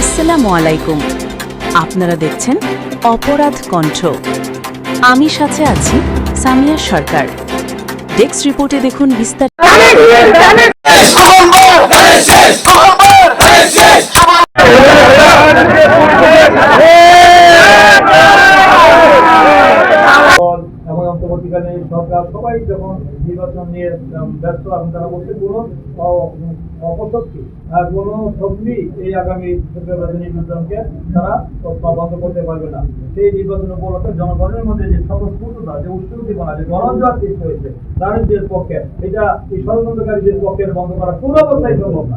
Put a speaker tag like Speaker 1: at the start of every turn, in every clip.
Speaker 1: আসসালামু আলাইকুম। আপনারা দেখছেন অপরাধ কণ্ঠ। আমি সাথে আছি সামিয়া সরকার। ডেস্ক রিপোর্টে দেখুন বিস্তারিত
Speaker 2: সবাই যখন নির্বাচন নিয়ে ব্যস্ত এখন তারা বলছে কোনো অপশক্তি কোনো শক্তি এই আগামী ফেব্রুয়ারি নির্বাচনকে তারা বন্ধ করতে পারবে না। সেই নির্বাচন উপলক্ষে জনগণের মধ্যে যে স্বতঃস্ফূর্ততা যে উৎসুকতা যে গণজোয়ার সৃষ্টি হয়েছে দারিদ্রের পক্ষে, এটা এই ষড়যন্ত্রকারীদের পক্ষে বন্ধ করা কোনো অবস্থায় সম্ভব না।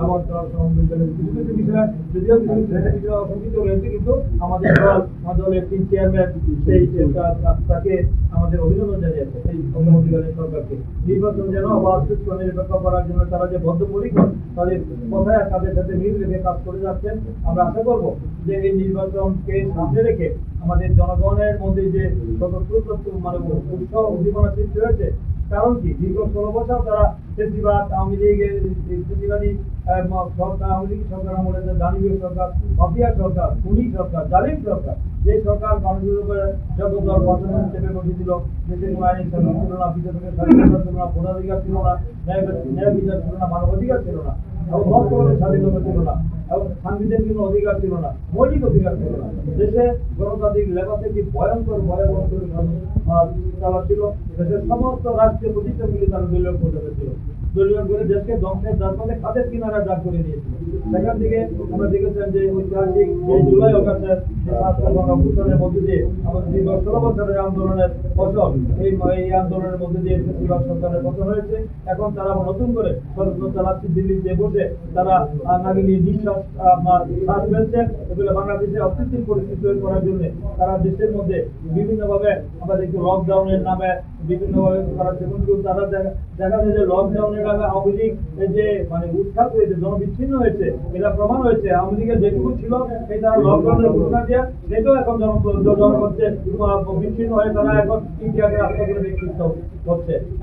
Speaker 2: আমাদের জন্য তারা যে বদ্ধপরিকর, তাদের কথায় তাদের সাথে মিল রেখে কাজ করে যাচ্ছেন। আমরা আশা করব যে এই নির্বাচনকে সামনে রেখে আমাদের জনগণের মধ্যে যে স্বতঃস্ফূর্ত মানে উৎসাহ উদ্দীপনা সৃষ্টি হয়েছে, কারণ কি, দীর্ঘ ষোলো বছর তারা ফেসিবাদ, আওয়ামী লীগের ফেসিবাদী সরকার সরকার আমলে দানবীয় সরকার, মাফিয়া সরকার, খুনি সরকার, জালিম সরকার, যে সরকার মানুষের উপরে জগদ্দল বর্তমান চেপে বসেছিল দেশে কোনো আইন ছিল না বিচার স্বাধীনতা ছিল না ভোটাধিকার ছিল না, ন্যায় ন্যায় বিচার ছিল না মানবাধিকার ছিল না, এবং বর্তমানে স্বাধীনতা ছিল না, এবং সাংবিধানিক কোনো অধিকার ছিল না, মৌলিক অধিকার ছিল না। দেশে গণতান্ত্রিক লেবাসে কি ভয়ঙ্কর, ভয়াবহ চালাচ্ছিল? দেশের সমস্ত রাষ্ট্রীয় প্রতিষ্ঠানগুলি তারা দলীয় করে রেখেছিল দলীয় করে দেশকে ধ্বংসের খাদের কিনারা করে দিয়েছিল সেখান থেকে আমরা দেখেছেন যে ঐতিহাসিক যে জুলাই অগাস্টের গণঅভ্যুত্থানের মধ্যে দিয়ে আমাদের দীর্ঘ ষোলো বছরের আন্দোলনের ফসল, এই আন্দোলনের মধ্যে দিয়ে সরকারের পতন হয়েছে, এখন তারা নতুন করে ষড়যন্ত্র চালাচ্ছে দিল্লিতে বসে তারা নাগিনী নিঃশ্বাস শ্বাস ফেলছে এগুলো বাংলাদেশে অস্থিতিশীল পরিস্থিতি করার জন্য তারা দেশের মধ্যে বিভিন্নভাবে দেখি লকডাউনের নামে তারা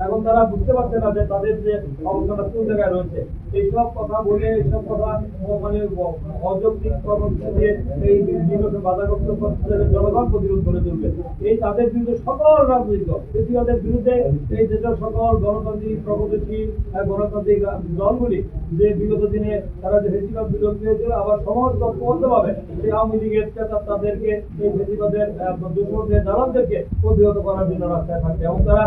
Speaker 2: এখন তারা বুঝতে পারছে না যে তাদের যে অবস্থাটা কোন জায়গায় রয়েছে। এইসব কথা বলে এইসব কথা মানে অযৌক্তিক কর্মসূচি দিয়ে এই বাধাগ্রস্ত জনগণ প্রতিরোধ করে তুলবে। এই তাদের বিরুদ্ধে সকল রাজনৈতিক ফেসিবাদের বিরুদ্ধে এই দেশের সকল গণতান্ত্রিক প্রগতিশীল গণতান্ত্রিক দলগুলি যে বিগত দিনে তারা যে ফেসিবাদ বিরোধ পেয়েছিল আবার সমস্ত বলতে সেই আওয়ামী লীগের নেতা তাদেরকে, এই ফেসিবাদের দুর্নীতির দালালদেরকে প্রতিহত করার জন্য রাস্তায় থাকছে। এবং তারা